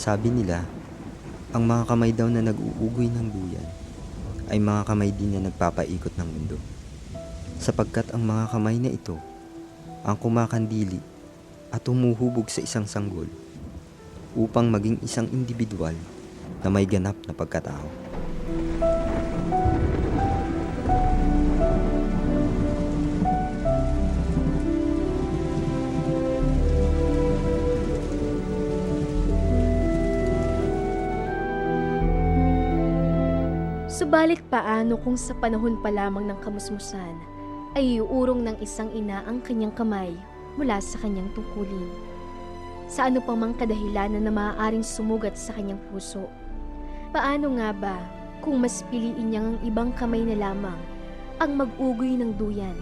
Sabi nila, ang mga kamay daw na nag-uugoy ng duyan ay mga kamay din na nagpapaikot ng mundo. Sapagkat ang mga kamay na ito ang kumakandili at humuhubog sa isang sanggol upang maging isang individual na may ganap na pagkatao. Subalit paano kung sa panahon pa lamang ng kamusmusan ay iuurong ng isang ina ang kanyang kamay mula sa kanyang tungkulin? Sa ano pa mang kadahilanan na maaaring sumugat sa kanyang puso? Paano nga ba kung mas piliin niyang ang ibang kamay na lamang ang mag-ugoy ng duyan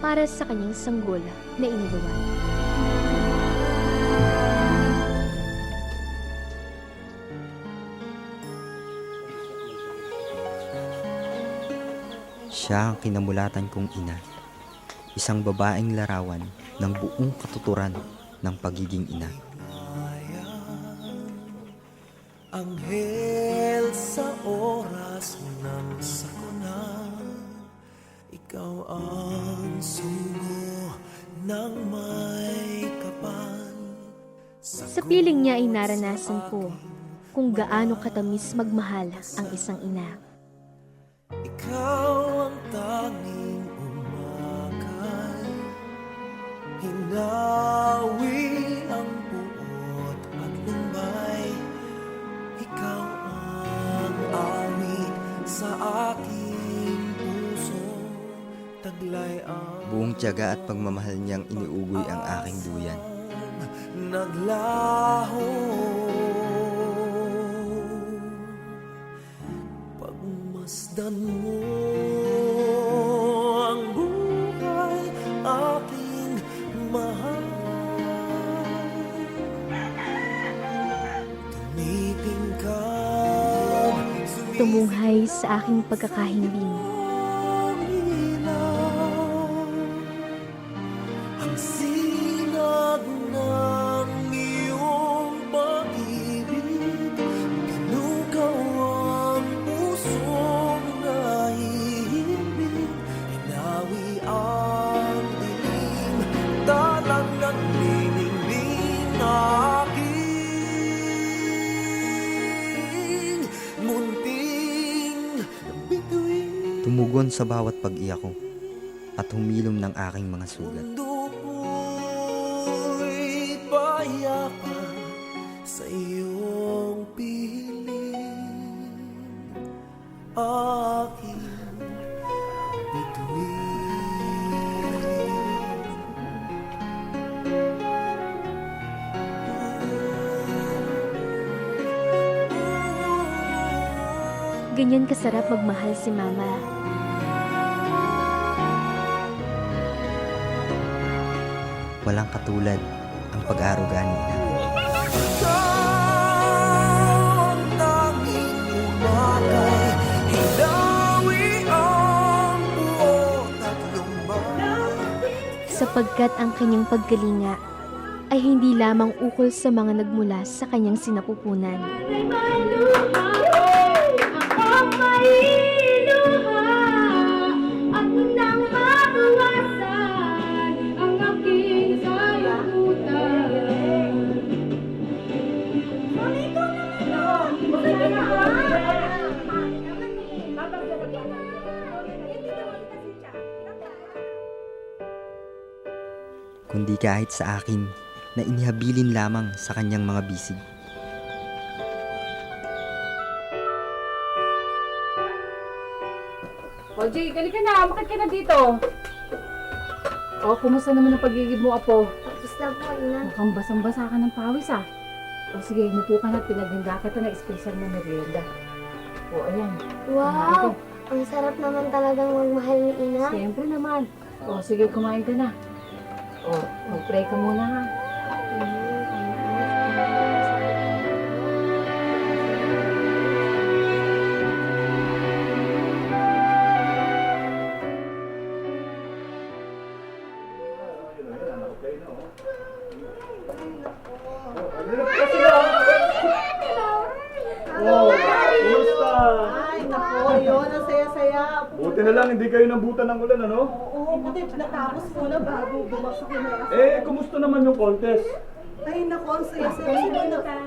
para sa kanyang sanggol na iniluwan? Siya ang kinamulatan kong ina. Isang babaeng larawan ng buong katuturan ng pagiging ina. Anghel sa oras ng sakuna Ikaw ang sugo ng may kapal Sa piling niya ay naranasan ko kung gaano katamis magmahal ang isang ina. Ikaw tanging umakay Hinawi ang puot at lumbay. Ikaw ang awit sa aking puso. Taglay ang Buong tiyaga at pagmamahal niyang iniugoy ang aking duyan. naglaho. Pagmasdan mo Tumunghay sa aking pagkakahimbing. Ang Tumugon sa bawat pag-iyak ko at humilom ng aking mga sugat. Payapa sa iyong piling Aking bituin Ganyan kasarap magmahal si Mama. Walang katulad ang pag-aaruga ni ina. Sapagkat ang kanyang pagkalinga ay hindi lamang ukol sa mga nagmula sa kanyang sinapupunan. Kundi kahit sa akin na inihabilin lamang sa kanyang mga bisig. O, Jay, dali ka na. Bakit ka na dito? O, kumusta naman ang pagigib mo, Apo? Na po, Ina. Mukhang basang-basa ka ng pawis, ah. O, sige, mupo ka na. Pinaganda kita na special na merienda. O, ayan. Wow! Ang sarap naman talagang magmahal ni Ina. Siyempre naman. O, sige, kumain ka na. O, mag-pray ka muna, ha. Ay, lang, hindi kayo nabutan ng ulan, ano? Oo, buti natapos muna bago bumaksak yung mga Eh, kumusta naman yung contest? Ay, nako, ang saya-saya.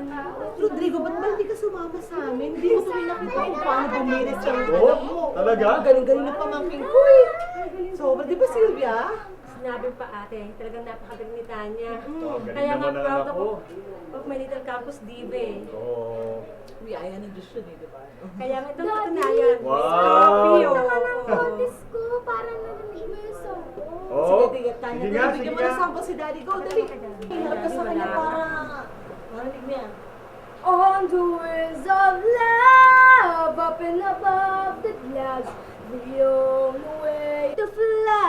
Na? Rodrigo, ba't ba hindi ka sumama sa amin? Hindi mo kami nakita kung paano bumilis yung Oo, anak mo. talaga? Ang Galing-galing ng pamangking ko eh. Sobra, di ba Sylvia? Sinabi pa ate, talagang napakagaling ni Tanya. Oh, galing Kaya nga proud ako ko. of my little campus diva eh. Oo. Biyaya ng Diyos yun eh, di ba? Kaya nga itong katunayan. Wow! Happy Sige, Tanya. Sige nga, Dali, sige bigyan mo na nga. sample si Daddy. Go, dali. Harap ka sa kanya para marinig niya. On the wings of love, up and above the clouds, the only way to fly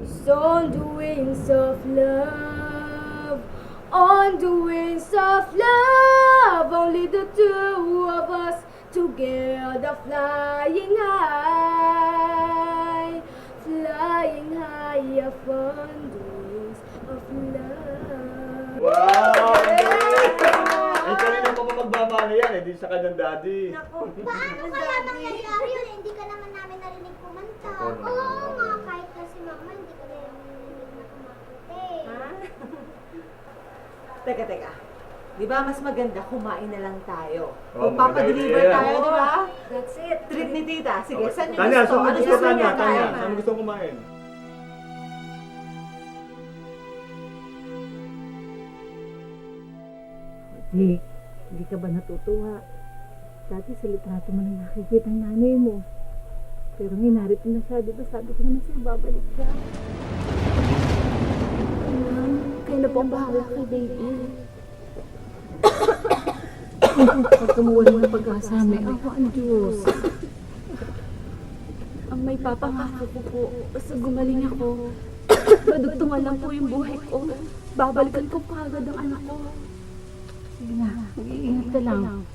is on the wings of love, on the wings of love, only the two of us together flying high, the wings of love. Wow! Kanina pa magmamahal yan, eh, di sa kanyang daddy. Paano kaya nangyayari yun? Hindi ka naman namin narinig kumanta. Oo. Oo nga, kahit na si mama, hindi ka rin narinig na kumakante. Teka, teka. Di ba mas maganda kumain na lang tayo? Kung maganda papadeliver idea yan. tayo, di ba? That's it. Treat ni tita. Sige, Okay. saan yung Tanya, gusto? saan mo Ano gusto, gusto Tanya? niya Tanya, saan mo gusto kumain? Nick, hindi ka ba natutuwa? Dati sa litrato mo na nakikita ang nanay mo. Pero ngayon narito na siya, di ba sabi ko naman sa'yo, babalik siya. Kaya na po ang bahala kay baby. Pag kumuha mo ng pag-asa, may awa ang Diyos. Ang may papangako ko po, basta gumaling ako. Madugtungan lang po yung buhay ko. Babalikan ko pa agad ang anak ko. Sige na. Iingat ka lang.